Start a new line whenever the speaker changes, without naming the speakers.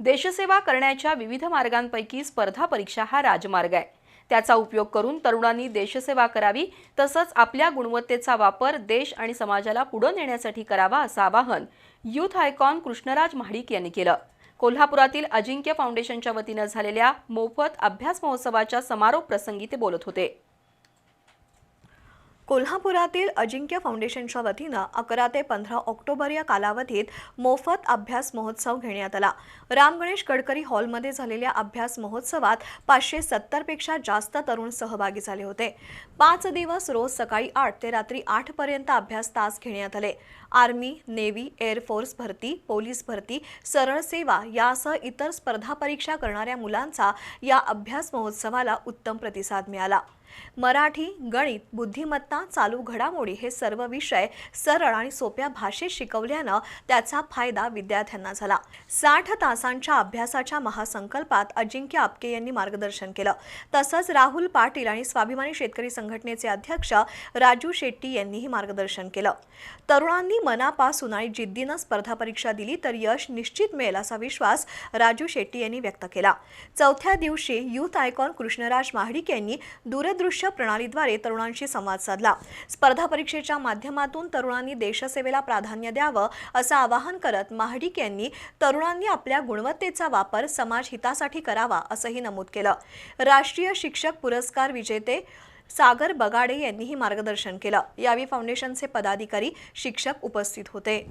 देशसेवा करण्याच्या विविध मार्गांपैकी स्पर्धा परीक्षा हा राजमार्ग आहे. त्याचा उपयोग करून तरुणांनी देशसेवा करावी तसंच आपल्या गुणवत्तेचा वापर देश आणि समाजाला पुढे नेण्यासाठी करावा असं आवाहन युथ आयकॉन कृष्णराज महाडिक यांनी केलं. कोल्हापुरातील अजिंक्य फाउंडेशनच्या वतीनं झालेल्या मोफत अभ्यास महोत्सवाच्या समारोप प्रसंगी ते बोलत होते.
कोल्हापुरातील अजिंक्य फाउंडेशनच्या वतीनं अकरा ते पंधरा ऑक्टोबर या कालावधीत मोफत अभ्यास महोत्सव घेण्यात आला. राम गणेश गडकरी हॉलमध्ये झालेल्या अभ्यास महोत्सवात पाचशे सत्तरपेक्षा जास्त तरुण सहभागी झाले होते. पाच दिवस रोज सकाळी आठ ते रात्री आठपर्यंत अभ्यास तास घेण्यात आले. आर्मी नेव्ही एअरफोर्स भरती पोलीस भरती सरळ सेवा यासह इतर स्पर्धा परीक्षा करणाऱ्या मुलांचा या अभ्यास महोत्सवाला उत्तम प्रतिसाद मिळाला. मराठी गणित बुद्धिमत्ता चालू घडामोडी हे सर्व विषय सरळ आणि सोप्या भाषेत शिकवल्यानं त्याचा फायदा विद्यार्थ्यांना झाला. साठ तासांच्या अभ्यासाच्या महासंकल्पात अजिंक्य आपके यांनी मार्गदर्शन केलं. तसंच राहुल पाटील आणि स्वाभिमानी शेतकरी संघटनेचे अध्यक्ष राजू शेट्टी यांनीही मार्गदर्शन केलं. तरुणांनी मनापासून आणि जिद्दीनं स्पर्धा परीक्षा दिली तर यश निश्चित मिळेल असा विश्वास राजू शेट्टी यांनी व्यक्त केला. चौथ्या दिवशी युथ आयकॉन कृष्णराज महाडिक यांनी दूर दूरदृश्य प्रणालीद्वारे तरुणांशी संवाद साधला. स्पर्धा परीक्षेच्या माध्यमातून तरुणांनी देशसेवेला प्राधान्य द्यावं असं आवाहन करत महाडिक यांनी तरुणांनी आपल्या गुणवत्तेचा वापर समाज हितासाठी करावा असंही नमूद केलं. राष्ट्रीय शिक्षक पुरस्कार विजेते सागर बगाडे यांनीही मार्गदर्शन केलं. यावेळी फाउंडेशनचे पदाधिकारी शिक्षक उपस्थित होते.